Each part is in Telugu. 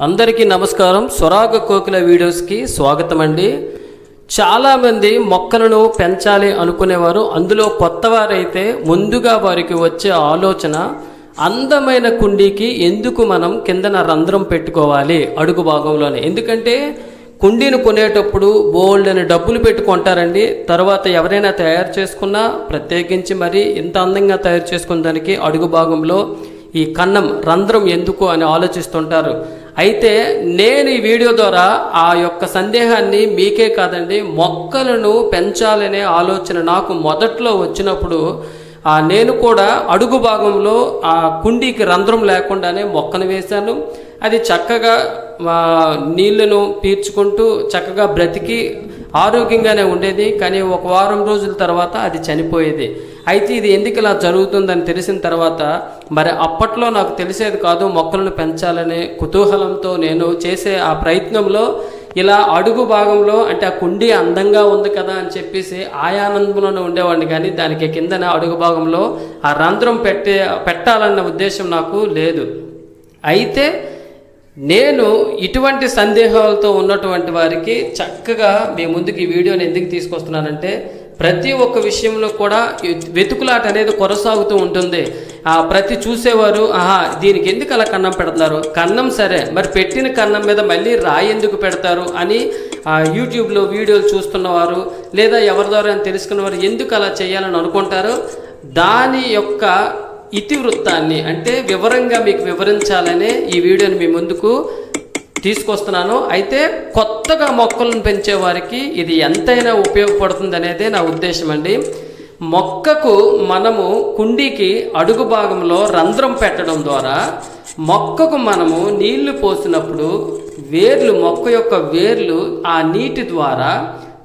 అందరికీ నమస్కారం. స్వరాగ కోకిల వీడియోస్కి స్వాగతం అండి చాలామంది మొక్కలను పెంచాలి అనుకునేవారు. అందులో కొత్తవారైతే ముందుగా వారికి వచ్చే ఆలోచన అందమైన కుండీకి ఎందుకు మనం కిందన రంధ్రం పెట్టుకోవాలి? అడుగు భాగంలోనే. ఎందుకంటే కుండీని కొనేటప్పుడు బోల్డ్ అని డబ్బులు పెట్టుకుంటారండి తర్వాత ఎవరైనా తయారు చేసుకున్నా ప్రత్యేకించి మరి ఇంత అందంగా తయారు చేసుకున్న దానికి అడుగు భాగంలో ఈ కన్నం రంధ్రం ఎందుకు అని ఆలోచిస్తుంటారు. అయితే నేను ఈ వీడియో ద్వారా ఆ యొక్క సందేహాన్ని మీకే కాదండి మొక్కలను పెంచాలనే ఆలోచన నాకు మొదట్లో వచ్చినప్పుడు ఆ నేను కూడా అడుగు భాగంలో ఆ కుండీకి రంధ్రం లేకుండానే మొక్కను వేశాను. అది చక్కగా నీళ్ళను పీల్చుకుంటూ చక్కగా బ్రతికి ఆరోగ్యంగానే ఉండేది. కానీ ఒక వారం రోజుల తర్వాత అది చనిపోయేది. అయితే ఇది ఎందుకు ఇలా జరుగుతుందని తెలిసిన తర్వాత మరి అప్పట్లో నాకు తెలిసేది కాదు మొక్కలను పెంచాలనే కుతూహలంతో నేను చేసే ఆ ప్రయత్నంలో ఇలా అడుగు భాగంలో అంటే ఆ కుండీ అందంగా ఉంది కదా అని చెప్పేసి ఆయానందంలోనే ఉండేవాడిని. కానీ దానికి కిందన అడుగు భాగంలో ఆ రంధ్రం పెట్టే పెట్టాలన్న ఉద్దేశం నాకు లేదు. అయితే నేను ఇటువంటి సందేహాలతో ఉన్నటువంటి వారికి చక్కగా మీ ముందుకు ఈ వీడియోని ఎందుకు తీసుకొస్తున్నానంటే ప్రతి ఒక్క విషయంలో కూడా వెతుకులాట అనేది కొనసాగుతూ ఉంటుంది. ఆ ప్రతి చూసేవారు ఆహా దీనికి ఎందుకు అలా కన్నం పెడతారు కన్నం సరే మరి పెట్టిన కన్నం మీద మళ్ళీ రాయి ఎందుకు పెడతారు అని ఆ యూట్యూబ్లో వీడియోలు చూస్తున్నవారు లేదా ఎవరి ద్వారా తెలుసుకున్నవారు ఎందుకు అలా చేయాలని అనుకుంటారు? దాని యొక్క ఇతివృత్తాన్ని అంటే వివరంగా మీకు వివరించాలనే ఈ వీడియోని మీ ముందుకు తీసుకొస్తున్నాను. అయితే కొత్తగా మొక్కలను పెంచే వారికి ఇది ఎంతైనా ఉపయోగపడుతుంది అనేదే నా ఉద్దేశం అండి మొక్కకు మనము కుండీకి అడుగు భాగంలో రంధ్రం పెట్టడం ద్వారా మొక్కకు మనము నీళ్ళు పోసినప్పుడు వేర్లు మొక్క యొక్క వేర్లు ఆ నీటి ద్వారా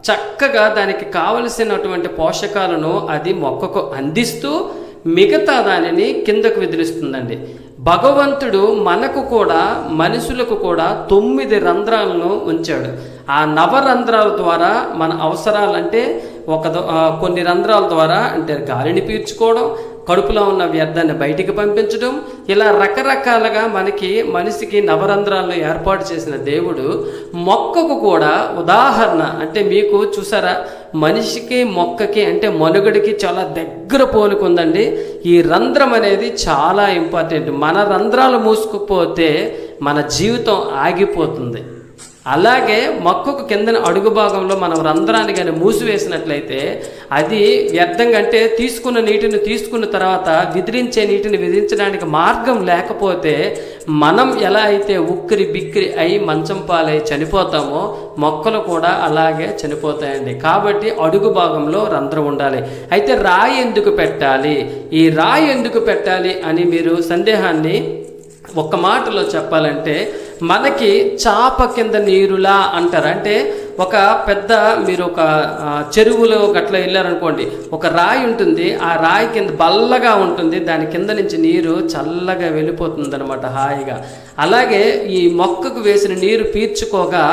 చక్కగా దానికి కావలసినటువంటి పోషకాలను అది మొక్కకు అందిస్తూ మిగతా దానిని కిందకు విదిలిస్తుందండి. భగవంతుడు మనకు కూడా మనుషులకు కూడా తొమ్మిది రంధ్రాలను ఉంచాడు. ఆ నవరంధ్రాల ద్వారా మన అవసరాలంటే ఒక కొన్ని రంధ్రాల ద్వారా అంటే గాలిని పీల్చుకోవడం కడుపులో ఉన్న వ్యర్థాన్ని బయటికి పంపించడం. ఇలా రకరకాలుగా మనకి మనిషికి నవరంధ్రాలను ఏర్పాటు చేసిన దేవుడు మొక్కకు కూడా ఉదాహరణ. అంటే మీకు చూసారా మనిషికి మొక్కకి అంటే మనుగడికి చాలా దగ్గర పోలుకుందండి. ఈ రంధ్రం అనేది చాలా ఇంపార్టెంట్. మన రంధ్రాలు మూసుకుపోతే మన జీవితం ఆగిపోతుంది. అలాగే మొక్కకు కిందన అడుగు భాగంలో మనం రంధ్రాన్ని కానీ మూసివేసినట్లయితే అది వ్యర్థంగా అంటే తీసుకున్న నీటిని తీసుకున్న తర్వాత విదిరించే నీటిని విధించడానికి మార్గం లేకపోతే మనం ఎలా అయితే ఉక్కిరి బిక్కిరి అయి మంచం పాలై చనిపోతామో మొక్కలు కూడా అలాగే చనిపోతాయండి. కాబట్టి అడుగు భాగంలో రంధ్రం ఉండాలి. అయితే రాయి ఎందుకు పెట్టాలి? ఈ రాయి ఎందుకు పెట్టాలి అని మీరు సందేహాన్ని ఒక్క మాటలో చెప్పాలంటే మనకి చాప కింద నీరులా అంటారు. అంటే ఒక పెద్ద మీరు ఒక చెరువులో గట్ల వెళ్ళారనుకోండి ఒక రాయి ఉంటుంది ఆ రాయి కింద బల్లగా ఉంటుంది దాని కింద నుంచి నీరు చల్లగా వెళ్ళిపోతుంది అనమాట హాయిగా. అలాగే ఈ మొక్కకు వేసిన నీరు పీల్చుకోగా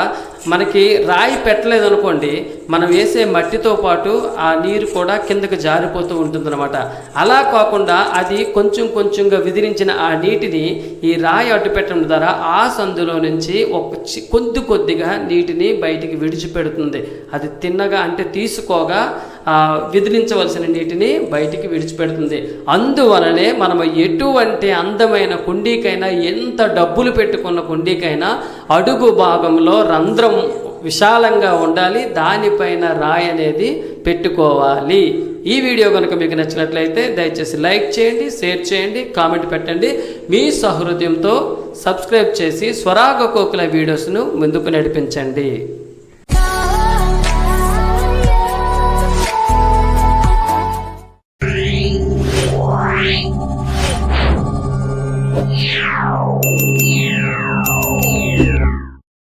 మనకి రాయి పెట్టలేదు అనుకోండి మనం వేసే మట్టితో పాటు ఆ నీరు కూడా కిందకు జారిపోతూ ఉంటుందన్నమాట. అలా కాకుండా అది కొంచెం కొంచెంగా విదిరించిన ఆ నీటిని ఈ రాయి అడ్డు పెట్టడం ద్వారా ఆ సందులో నుంచి ఒక చి- కొద్ది కొద్దిగా నీటిని బయటికి విడిచిపెడుతుంది. అది తిన్నగా అంటే తీసుకోగా విదిలించవలసిన నీటిని బయటికి విడిచిపెడుతుంది. అందువలనే మనం ఎటువంటి అందమైన కుండీకైనా ఎంత డబ్బులు పెట్టుకున్న కుండీకైనా అడుగు భాగంలో రంధ్రం విశాలంగా ఉండాలి. దానిపైన రాయి అనేది పెట్టుకోవాలి. ఈ వీడియో కనుక మీకు నచ్చినట్లయితే దయచేసి లైక్ చేయండి షేర్ చేయండి కామెంట్ పెట్టండి. మీ సహృదయంతో సబ్స్క్రైబ్ చేసి స్వరాగ కోకిల వీడియోస్ను ముందుకు నడిపించండి. 了。